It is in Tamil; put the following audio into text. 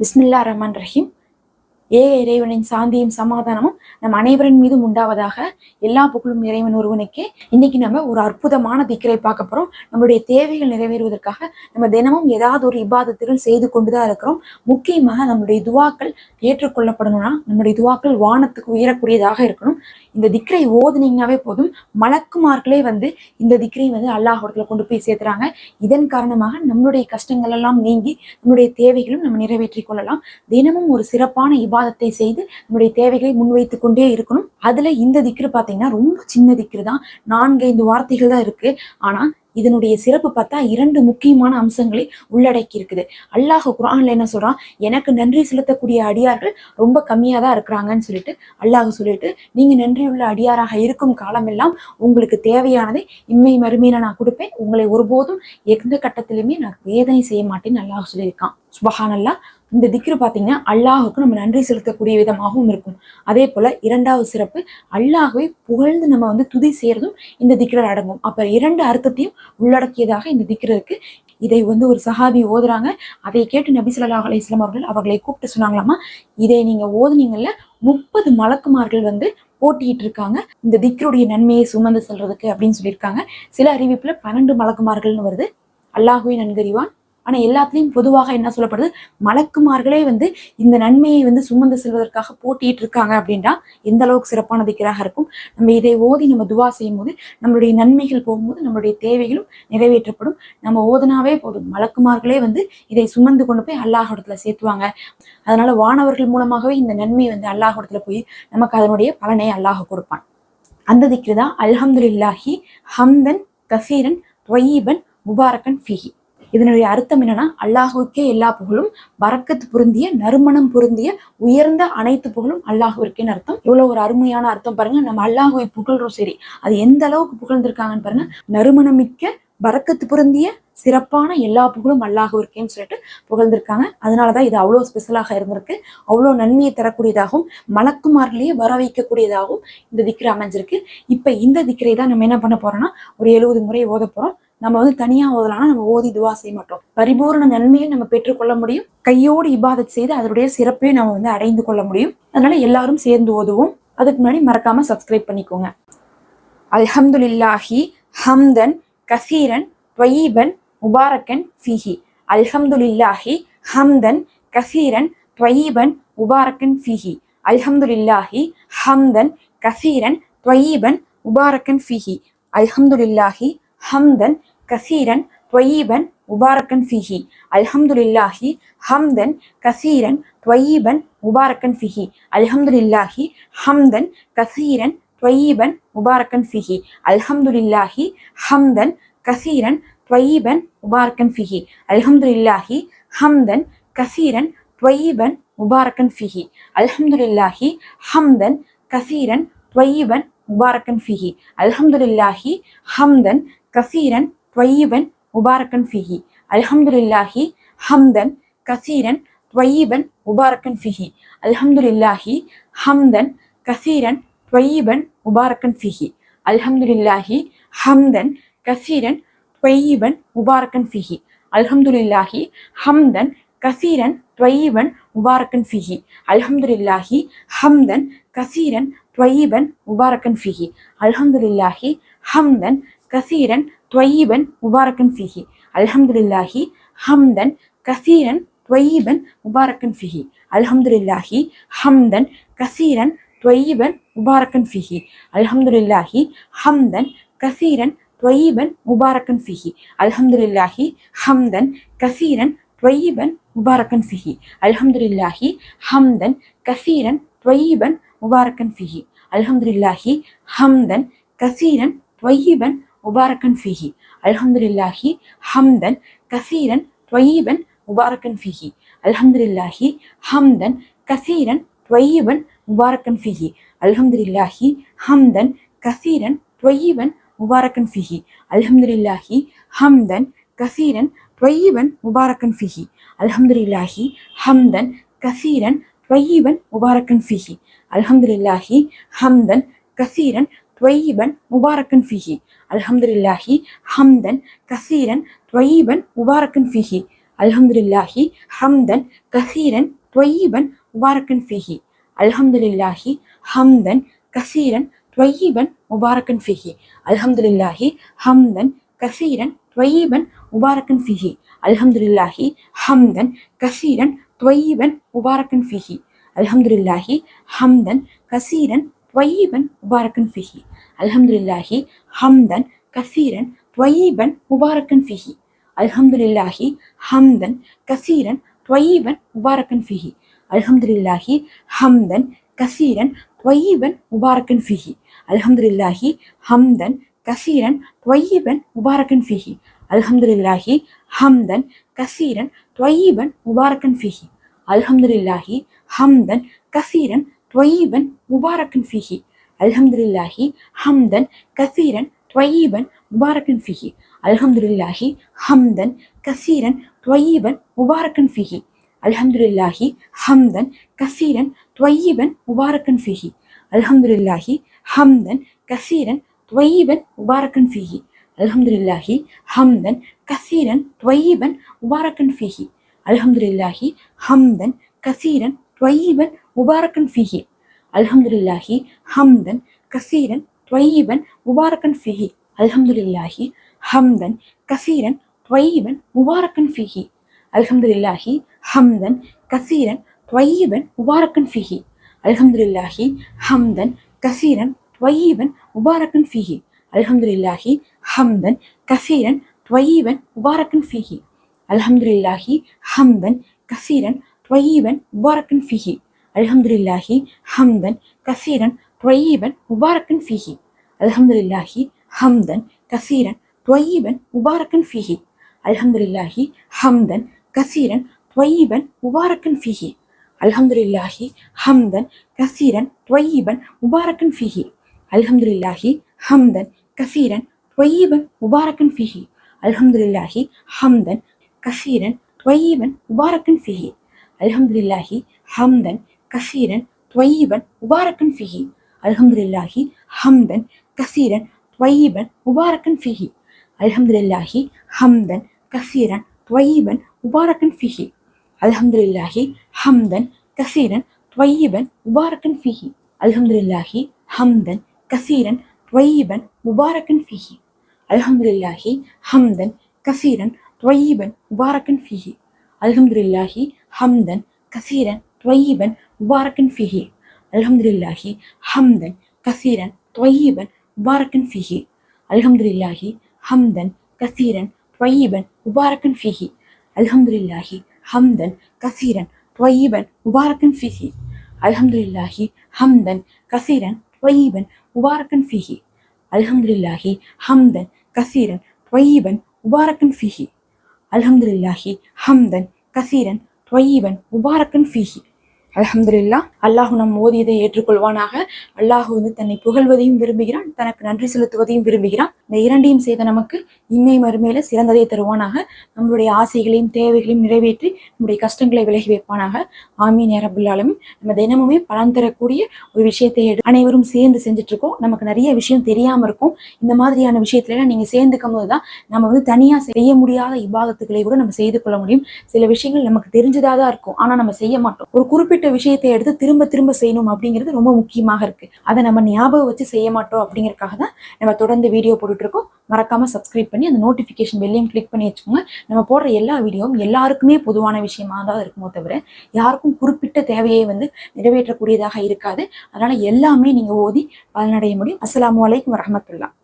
பிஸ்மில்லா ரஹ்மான் ரஹீம். ஏக இறைவனின் சாந்தியும் சமாதானமும் நம் அனைவரின் மீதும் உண்டாவதாக எல்லா புகழும் இறைவன் ஒருவனுக்கே. இன்னைக்கு நம்ம ஒரு அற்புதமான திக்கரை பார்க்க போறோம். நம்மளுடைய தேவைகள் நிறைவேறுவதற்காக நம்ம தினமும் ஏதாவது ஒரு இபாதத்துகள் செய்து கொண்டுதான் இருக்கிறோம். முக்கியமாக நம்மளுடைய துவாக்கள் ஏற்றுக்கொள்ளப்படணும்னா நம்மளுடைய துவாக்கள் வானத்துக்கு உயரக்கூடியதாக இருக்கணும். இந்த திக்கரை ஓதுனீங்கனாவே போதும். மலக்குமார்களே வந்து இந்த திக்கரை வந்து அல்லாஹோடத்துல கொண்டு போய் சேர்த்துறாங்க. இதன் காரணமாக நம்மளுடைய கஷ்டங்கள் எல்லாம் நீங்கி நம்மளுடைய தேவைகளும் நம்ம நிறைவேற்றிக் கொள்ளலாம். தினமும் ஒரு சிறப்பான இபா விவாதத்தை செய்து நம்முடைய தேவைகளை முன்வைத்து கொண்டே இருக்கணும். அதுல இந்த திக்ரு பாத்தீங்கன்னா ரொம்ப சின்ன திக்ரு தான். நான்கு ஐந்து வார்த்தைகள் தான் இருக்கு. ஆனா இதனுடைய சிறப்பு பார்த்தா இரண்டு முக்கியமான அம்சங்களை உள்ளடக்கி இருக்குது. அல்லாஹ் குரான்ல என்ன சொல்றான்? எனக்கு நன்றி செலுத்தக்கூடிய அடியார்கள் ரொம்ப கம்மியா தான் இருக்கிறாங்கன்னு சொல்லிட்டு அல்லாஹ் சொல்லிட்டு நீங்க நன்றியுள்ள அடியாராக இருக்கும் காலமெல்லாம் உங்களுக்கு தேவையானதை இம்மை மறுமையில நான் கொடுப்பேன். உங்களை ஒருபோதும் எந்த கட்டத்திலுமே நான் வேதனை செய்ய மாட்டேன்னு அல்லாஹ் சொல்லியிருக்கான். சுபஹான் இந்த திக்ரு பார்த்தீங்கன்னா அல்லாஹுக்கு நம்ம நன்றி செலுத்தக்கூடிய விதமாகவும் இருக்கும். அதே போல இரண்டாவது சிறப்பு அல்லாஹுவை புகழ்ந்து நம்ம வந்து துதி செய்யறதும் இந்த திக்ரில் அடங்கும். அப்ப இரண்டு அர்த்தத்தையும் உள்ளடக்கியதாக இந்த திக்ரு இருக்கு. இதை வந்து ஒரு சஹாபி ஓதுறாங்க. அதை கேட்டு நபி ஸல்லல்லாஹு அலைஹி வஸல்லம் அவர்கள் அவர்களை கூப்பிட்டு சொன்னாங்களாமா இதை நீங்க ஓதுனீங்கல்ல முப்பது மலக்குமார்கள் வந்து போட்டிட்டு இருக்காங்க. இந்த திக்ருடைய நன்மையை சுமந்து செல்றதுக்கு அப்படின்னு சொல்லியிருக்காங்க. சில அறிவிப்புல பன்னெண்டு மலக்குமார்கள்னு வருது. அல்லாஹுவை நன்கறிவான் ஆனால் எல்லாத்துலேயும் பொதுவாக என்ன சொல்லப்படுது? மலக்குமார்களே வந்து இந்த நன்மையை வந்து சுமந்து செல்வதற்காக போட்டிட்டு இருக்காங்க அப்படின்னா எந்த அளவுக்கு சிறப்பான திக்கராக இருக்கும். நம்ம இதை ஓதி நம்ம துவா செய்யும் போது நம்மளுடைய நன்மைகள் போகும்போது நம்மளுடைய தேவைகளும் நிறைவேற்றப்படும். நம்ம ஓதுனாவே போதும். மலக்குமார்களே வந்து இதை சுமந்து கொண்டு போய் அல்லாஹிடத்துல சேர்த்துவாங்க. அதனால வானவர்கள் மூலமாகவே இந்த நன்மை வந்து அல்லாஹிடத்துல போய் நமக்கு அதனுடைய பலனை அல்லாஹ் கொடுப்பான். அந்த திக்ரு தான் அல்ஹம்துலில்லாஹி ஹம்தன் கசீரன் தொயீபன் முபாரக்கன் ஃபிஹி. இதனுடைய அர்த்தம் என்னன்னா அல்லாஹுக்கே எல்லா புகழும் வரக்கத்து பொருந்திய நறுமணம் பொருந்திய உயர்ந்த அனைத்து புகழும் அல்லாஹுவிற்கேன்னு அர்த்தம். இவ்வளவு ஒரு அருமையான அர்த்தம் பாருங்க. நம்ம அல்லாஹுவை புகழ்றோம் சரி. அது எந்த அளவுக்கு புகழ்ந்திருக்காங்கன்னு பாருங்க. நறுமணமிக்க வரக்கத்து பொருந்திய சிறப்பான எல்லா புகழும் அல்லாஹுவிற்கேன்னு சொல்லிட்டு புகழ்ந்திருக்காங்க. அதனாலதான் இது அவ்வளோ ஸ்பெஷலாக இருந்திருக்கு. அவ்வளோ நன்மையை தரக்கூடியதாகவும் மலக்குமார்களையே வர வைக்கக்கூடியதாகவும் இந்த திக்ரு அமைஞ்சிருக்கு. இப்ப இந்த திக்ரை தான் நம்ம என்ன பண்ண போறோம்னா ஒரு எழுபது முறை ஓத போறோம். நம்ம வந்து தனியா ஓதலாம்னா நம்ம ஓதி துவா செய்ய மாட்டோம். பரிபூர்ண நன்மையை நம்ம பெற்றுக்கொள்ள முடியும். கையோடு இபாதத் செய்து அதனுடைய சிறப்பையும் நம்ம வந்து அடைந்து கொள்ள முடியும். அதனால எல்லாரும் சேர்ந்து ஓதுவோம். அதுக்கு முன்னாடி மறக்காம சப்ஸ்கிரைப் பண்ணிக்கோங்க. அல்ஹம்துலில்லாஹி ஹம்தன் கசீரன் துவயீபன் முபாரக்கன் ஃபிஹி. அல்ஹம்துலில்லாஹி ஹம்தன் கசீரன் துவயீபன் முபாரக்கன் ஃபிஹி. அல்ஹம்துலில்லாஹி ஹம்தன் கசீரன் துவயீபன் முபாரக்கன் ஃபிஹி. அல்ஹம்துலில்லாஹி ஹம்தன் கசீரன் துவயீபன் முபாரக்கன் ஃபிஹி. அல்ஹம்துலில்லாஹி ஹம்தன் கசீரன் துவயீபன் முபாரக்கன் ஃபிஹி. அல்ஹம்துலில்லாஹி ஹம்தன் கசீரன் துவயீபன் முபாரக்கன் ஃபிஹி. அல்ஹம்துலில்லாஹி ஹம்தன் கசீரன் துவயீபன் முபாரக்கன் ஃபிஹி. அல்ஹம்துலில்லாஹி ஹம்தன் கசீரன் துவயீபன் முபாரக்கன் ஃபிஹி. அல்ஹம்துலில்லாஹி ஹம்தன் கசீரன் துவயீபன் முபாரக்கன் ஃபிஹி. அல்ஹம்துலில்லாஹி ஹம்தன் கசீரன் துவயீபன் முபாரக்கன் ஃபிஹி. அல்ஹம்துலில்லாஹி ஹம்தன் கசீரன் துவயீபன் முபாரக்கன் ஃபிஹி. அல்ஹம்துலில்லாஹி ஹம்தன் கசீரன் துவயீபன் முபாரக்கன் ஃபிஹி. அல்ஹம்துலில்லாஹி ஹம்தன் கசீரன் துவயீபன் முபாரக்கன் ஃபிஹி. அல்ஹம்துலில்லாஹி ஹம்தன் கசீரன் துவயீபன் முபாரக்கன் ஃபிஹி. அல்ஹம்துலில்லாஹி ஹம்தன் கசீரன் துவயீபன் முபாரக்கன் ஃபிஹி அல்ஹம்துலில்லாஹி ஹம்தன் கசீரன் துவயீபன் முபாரக்கன் ஃபிஹி அல்ஹம்துலில்லாஹி ஹம்தன் கசீரன் துவயீபன் முபாரக்கன் ஃபிஹி அல்ஹம்துலில்லாஹி ஹம்தன் கசீரன் துவயீபன் முபாரக்கன் ஃபிஹி அல்ஹம்துலில்லாஹி ஹம்தன் கசீரன் துவயீபன் முபாரக்கன் ஃபிஹி அல்ஹம்துலில்லாஹி ஹம்தன் கசீரன் துவயீபன் முபாரக்கன் ஃபிஹி அல்ஹம்துலில்லாஹி ஹம்தன் கசீரன் துவயீபன் முபாரக்கன் ஃபிஹி அல்ஹம்துலில்லாஹி ஹம்தன் கசீரன் துவயீபன் முபாரக்கன் ஃபிஹி அல்ஹம்துலில்லாஹி ஹம்தன் கசீரன் துவயீபன் முபாரக்கன் ஃபிஹி அல்ஹம்துலில்லாஹி ஹம்தன் கசீரன் துவயீபன் முபாரக்கன் ஃபிஹி அல்ஹம்துலில்லாஹி ஹம்தன் கசீரன் துவயீபன் முபாரக்கன் ஃபிஹி அல்ஹம்துலில்லாஹி ஹம்தன் கசீரன் துவயீபன் முபாரக்கன் ஃபிஹி அல்ஹம்துலில்லாஹி ஹம்தன் கசீரன் துவயீபன் முபாரக்கன் ஃபிஹி அல்ஹம்துலில்லாஹி ஹம்தன் கசீரன் துவயீபன் முபாரக்கன் ஃபிஹி அல்ஹம்துலில்லாஹி ஹம்தன் கசீரன் துவயீபன் முபாரக்கன் ஃபிஹி அல்ஹம்துலில்லாஹி ஹம்தன் கசீரன் தொய்யிபன் முபாரக்கன் ஃபிஹி அல்ஹம்துலில்லாஹி ஹம்தன் கசீரன் தொய்யிபன் முபாரக்கன் ஃபிஹி அல்ஹம்துலில்லாஹி ஹம்தன் கசீரன் தொய்யிபன் முபாரக்கன் ஃபிஹி அல்ஹம்துலில்லாஹி ஹம்தன் கசீரன் தொய்யிபன் முபாரக்கன் ஃபிஹி அல்ஹம்துலில்லாஹி ஹம்தன் கசீரன் طيبا مباركا فيه. الحمد لله حمدا كثيرا طيبا مباركا فيه. الحمد لله حمدا كثيرا طيبا مباركا فيه. الحمد لله حمدا كثيرا طيبا مباركا فيه. الحمد لله حمدا كثيرا طيبا مباركا فيه. الحمد لله حمدا كثيرا طيبا مباركا فيه. அல்ஹம்துலில்லாஹி ஹம்தன் கசீரன் தொய்யிபன் முபாரக்கன் ஃபிஹி. அல்ஹம்துலில்லாஹி ஹம்தன் கசீரன் தொய்யிபன் முபாரக்கன் ஃபிஹி. அல்ஹம்துலில்லாஹி ஹம்தன் கசீரன் தொய்யிபன் முபாரக்கன் ஃபிஹி. அல்ஹம்துலில்லாஹி ஹம்தன் கசீரன் தொய்யிபன் முபாரக்கன் ஃபிஹி. அல்ஹம்துலில்லாஹி ஹம்தன் கசீரன் தொய்யிபன் முபாரக்கன் ஃபிஹி. அல்ஹம்துலில்லாஹி ஹம்தன் கசீரன் தொய்யிபன் முபாரக்கன் ஃபிஹி. அல்ஹம்துலில்லாஹி ஹம்தன் கசீரன் துவயீபன் முபாரக்கன் ஃபிஹி. அல்ஹம்துலில்லாஹி ஹம்தன் கசீரன் துவயீபன் முபாரக்கன் ஃபிஹி. அல்ஹம்துலில்லாஹி ஹம்தன் கசீரன் துவயீபன் முபாரக்கன் ஃபிஹி. அல்ஹம்துலில்லாஹி ஹம்தன் கசீரன் துவயீபன் முபாரக்கன் ஃபிஹி. அல்ஹம்துலில்லாஹி ஹம்தன் கசீரன் துவயீபன் முபாரக்கன் ஃபிஹி. அல்ஹம்துலில்லாஹி ஹம்தன் கசீரன் துவயீபன் முபாரக்கன் ஃபிஹி. அல்ஹம்துலில்லாஹி ஹம்தன் கசீரன் தொய்யிபன் முபாரக்கன் ஃபிஹி. அல்ஹம்துலில்லாஹி ஹம்தன் கசீரன் தொய்யிபன் முபாரக்கன் ஃபிஹி. அல்ஹம்துலில்லாஹி ஹம்தன் கசீரன் தொய்யிபன் முபாரக்கன் ஃபிஹி. அல்ஹம்துலில்லாஹி ஹம்தன் கசீரன் தொய்யிபன் முபாரக்கன் ஃபிஹி. அல்ஹம்துலில்லாஹி ஹம்தன் கசீரன் தொய்யிபன் முபாரக்கன் ஃபிஹி. அல்ஹம்துலில்லாஹி ஹம்தன் கசீரன் தொய்யிபன் முபாரக்கன் ஃபிஹி அல்ஹம்துலில்லாஹி ஹம்தன் கசீரன் தொய்யிபன் முபாரக்கன் ஃபிஹி. அல்ஹம்துலில்லாஹி ஹம்தன் கசீரன் தொய்யிபன் முபாரக்கன் ஃபிஹி அல்ஹம்துலில்லாஹி ஹம்தன் கசீரன் தொய்யிபன் முபாரக்கன் ஃபிஹி அல்ஹம்துலில்லாஹி ஹம்தன் கசீரன் தொய்யிபன் முபாரக்கன் ஃபிஹி அல்ஹம்துலில்லாஹி ஹம்தன் கசீரன் தொய்யிபன் முபாரக்கன் ஃபிஹி அல்ஹம்துலில்லாஹி ஹம்தன் கசீரன் தொய்யிபன் முபாரக்கன் ஃபிஹி அல்ஹம்துலில்லாஹி ஹம்தன் கசீரன் தொய்யிபன் முபாரக்கன் ஃபிஹி அல்ஹம்துலில்லாஹி ஹம்தன் கசீரன் தொய்யிபன் முபாரக்கன் ஃபிஹி அல்ஹம்துலில்லாஹி ஹம்தன் கசீரன் தொய்யிபன் முபாரக்கன் ஃபிஹி அல்ஹம்துலில்லாஹி ஹம்தன் கசீரன் தொய்யிபன் முபாரக்கன் ஃபிஹி அல்ஹம்துலில்லாஹி ஹம்தன் கசீரன் தொய்யிபன் முபாரக்கன் ஃபிஹி அல்ஹம்துலில்லாஹி ஹம்தன் கசீரன் தொய்யிபன் முபாரக்கன் ஃபிஹி அல்ஹம்துலில்லாஹி ஹம்தன் கசீரன் தொய்யிபன் முபாரக்கன் ஃபிஹி அல்ஹம்துலில்லாஹி ஹம்தன் கசீரன் தொய்யிபன் முபாரக்கன் ஃபிஹி அல்ஹம்துலில்லாஹி ஹம்தன் கசீரன் தொய்யிபன் முபாரக்கன் ஃபிஹி அல்ஹம்துலில்லாஹி ஹம்தன் கசீரன் தொய்யிபன் முபாரக்கன் ஃபிஹி அல்ஹம்துலில்லாஹி ஹம்தன் கசீரன் தொய்யிபன் முபாரக்கன் ஃபிஹி அலமதுல்லா அல்லாஹு நம் ஓதியதை ஏற்றுக்கொள்வானாக. அல்லாஹு வந்து தன்னை புகழ்வதையும் விரும்புகிறான் தனக்கு நன்றி செலுத்துவதையும் விரும்புகிறான். இந்த இரண்டையும் செய்த நமக்கு இம்மை மறுமையில சிறந்ததை தருவானாக. நம்மளுடைய ஆசைகளையும் தேவைகளையும் நிறைவேற்றி நம்முடைய கஷ்டங்களை விலகி வைப்பானாக. ஆமீன் நேரபுல்லாலுமே நம்ம தினமுமே பலன் தரக்கூடிய ஒரு விஷயத்தை அனைவரும் சேர்ந்து செஞ்சுட்டு இருக்கோம் நமக்கு நிறைய விஷயம் தெரியாம இருக்கும். இந்த மாதிரியான விஷயத்துல எல்லாம் நீங்க சேர்ந்துக்கும் போதுதான் நம்ம வந்து தனியா செய்ய முடியாத இபாதத்துக்களை கூட நம்ம செய்து கொள்ள முடியும். சில விஷயங்கள் நமக்கு தெரிஞ்சதா தான் இருக்கும். ஆனா நம்ம செய்ய மாட்டோம். ஒரு குறிப்பிட்ட விஷயத்தை எடுத்து திரும்ப திரும்ப செய்யணும் அப்படிங்கிறது ரொம்ப முக்கியமாக இருக்கு. அதை நம்ம ஞாபகம் வச்சு செய்ய மாட்டோம் அப்படிங்கறக்காக தான் நம்ம தொடர்ந்து வீடியோ போட்டுட்டு இருக்கோம். மறக்காம சப்ஸ்கிரைப் பண்ணி அந்த நோட்டிஃபிகேஷன் பெல்லையும் கிளிக் பண்ணி வச்சுக்கோங்க. நம்ம போடுற எல்லா வீடியோவும் எல்லாருக்குமே பொதுவான விஷயமா தான் இருக்குமோ தவிர யாருக்கும் குறிப்பிட்ட தேவையை வந்து நிறைவேற்றக்கூடியதாக இருக்காது. அதனால எல்லாமே நீங்க ஓதி பலனடைய முடியும் அஸ்லாம் அலைக்கும் வரஹ்மத்துல்லாஹ்